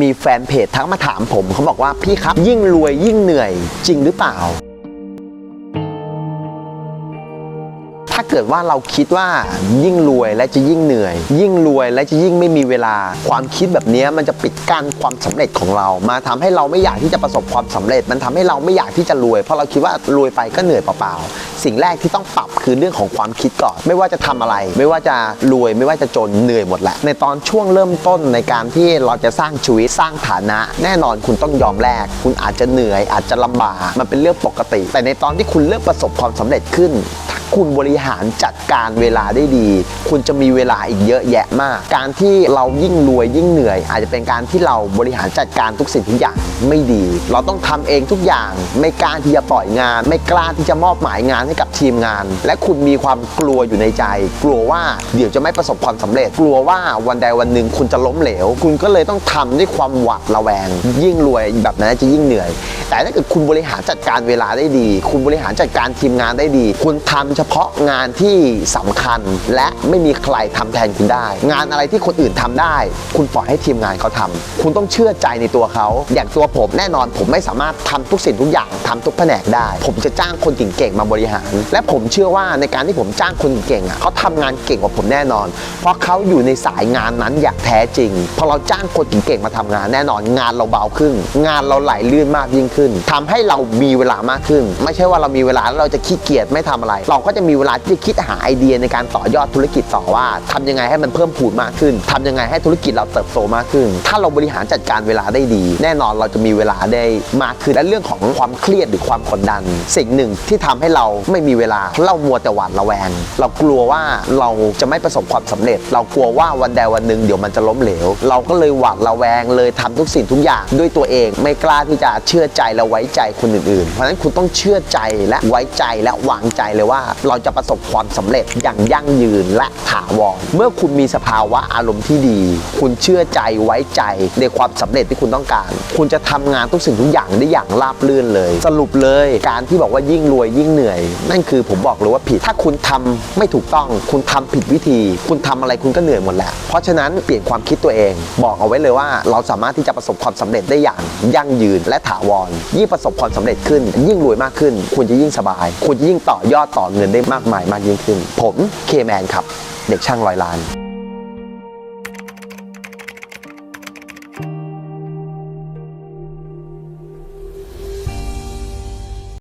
มีแฟนเพจทักมาถามผมเขาบอกว่าพี่ครับยิ่งรวยยิ่งเหนื่อยจริงหรือเปล่า เกิดว่าเราคิดว่ายิ่งรวยและจะยิ่งเหนื่อย ยิ่งรวยและจะยิ่งไม่มีเวลา ความคิดแบบนี้มันจะปิดกั้นความสำเร็จของเรา มาทำให้เราไม่อยากที่จะประสบความสำเร็จ มันทำให้เราไม่อยากที่จะรวย เพราะเราคิดว่ารวยไปก็เหนื่อยเปล่าๆสิ่งแรกที่ต้องปรับคือเรื่องของความคิดก่อน ไม่ว่าจะทำอะไร ไม่ว่าจะรวยไม่ว่าจะจนเหนื่อยหมดแหละในตอนช่วงเริ่มต้นในการที่เราจะสร้างชีวิตสร้างฐานะ แน่นอนคุณต้องยอมแลกคุณอาจจะเหนื่อย อาจจะลำบากมันเป็นเรื่องปกติ แต่ในตอนที่คุณเริ่มประสบความสำเร็จขึ้น คุณบริหารจัดการเวลาได้ดี คุณจะมีเวลาอีกเยอะแยะมาก การที่เรายิ่งรวยยิ่งเหนื่อย อาจจะเป็นการที่เราบริหารจัดการทุกสิ่งทุกอย่าง ไม่ดี เราต้องทำเองทุกอย่าง ไม่กล้าที่จะปล่อยงาน ไม่กล้าที่จะมอบหมายงานให้กับทีมงาน และคุณมีความกลัวอยู่ในใจ กลัวว่าเดี๋ยวจะไม่ประสบความสำเร็จ กลัวว่าวันใดวันหนึ่งคุณจะล้มเหลว คุณก็เลยต้องทำด้วยความหวาดระแวง ยิ่งรวยแบบนั้นจะยิ่งเหนื่อย แต่ถ้าเกิดคุณบริหารจัดการเวลาได้ดี คุณบริหารจัดการทีมงานได้ดี คุณทำเฉพาะงานที่สำคัญ และไม่มีใครทำแทนคุณได้ งานอะไรที่คนอื่นทำได้ คุณปล่อยให้ทีมงานเขาทำคุณต้องเชื่อใจในตัวเขา อย่างตัวผมแน่นอนผมไม่สามารถทำทุกสิ่งทุกอย่างทำทุกแผนกได้ ผมจะจ้างคนเก่งๆมาบริหาร และผมเชื่อว่าในการที่ผมจ้างคนเก่งอะเขาทำงานเก่งกว่าผมแน่นอน เพราะเขาอยู่ในสายงานนั้นอย่างแท้จริงพอเราจ้างคนเก่งๆมาทำงานแน่นอน งานเราเบาขึ้น งานเราไหลลื่นมากยิ่งขึ้นทำให้เรามีเวลามากขึ้น ไม่ใช่ว่าเรามีเวลาแล้วเราจะขี้เกียจไม่ทำอะไร เราก็จะมีเวลาที่จะคิดหาไอเดียในการต่อยอดธุรกิจต่อว่าทำยังไงให้มันเพิ่มพูนมากขึ้นทำยังไงให้ธุรกิจเราเติบโตมากขึ้น ถ้าเราบริหารจัดการเวลาได้ดี แน่นอนเราจะมีเวลาได้มากขึ้นและเรื่องของความเครียดหรือความกดดัน สิ่งหนึ่งที่ทำให้เราไม่มีเวลาเรามัวแต่หวาดระแวง เรากลัวว่าเราจะไม่ประสบความสำเร็จ เรากลัวว่าวันใดวันหนึ่งเดี๋ยวมันจะล้มเหลว เราก็เลยหวาดระแวงเลยทำทุกสิ่งทุกอย่างด้วยตัวเองไม่กล้าที่จะเชื่อใจและไว้ใจคนอื่นๆ เพราะฉะนั้นคุณต้องเชื่อใจและไว้ใจและวางใจเลยว่า เราจะประสบความสำเร็จอย่างยั่งยืนและถาวรเมื่อคุณมีสภาวะอารมณ์ที่ดี คุณเชื่อใจไว้ใจในความสำเร็จที่คุณต้องการ คุณจะทำงานทุกสิ่งทุกอย่างได้อย่างราบรื่นเลย สรุปเลยการที่บอกว่ายิ่งรวยยิ่งเหนื่อย นั่นคือผมบอกเลยว่าผิด ถ้าคุณทำไม่ถูกต้อง คุณทำผิดวิธี คุณทำอะไรคุณก็เหนื่อยหมดแหละเพราะฉะนั้นเปลี่ยนความคิดตัวเอง บอกเอาไว้เลยว่า เราสามารถที่จะประสบความสำเร็จได้อย่างยั่งยืนและถาวร ยิ่งประสบความสำเร็จขึ้น ยิ่งรวยมากขึ้น คุณจะยิ่งสบาย คุณจะยิ่งต่อยอดต่อเงินได้มากมายมากยิ่งขึ้น ผมเคแมนครับ เด็กช่างร้อยล้าน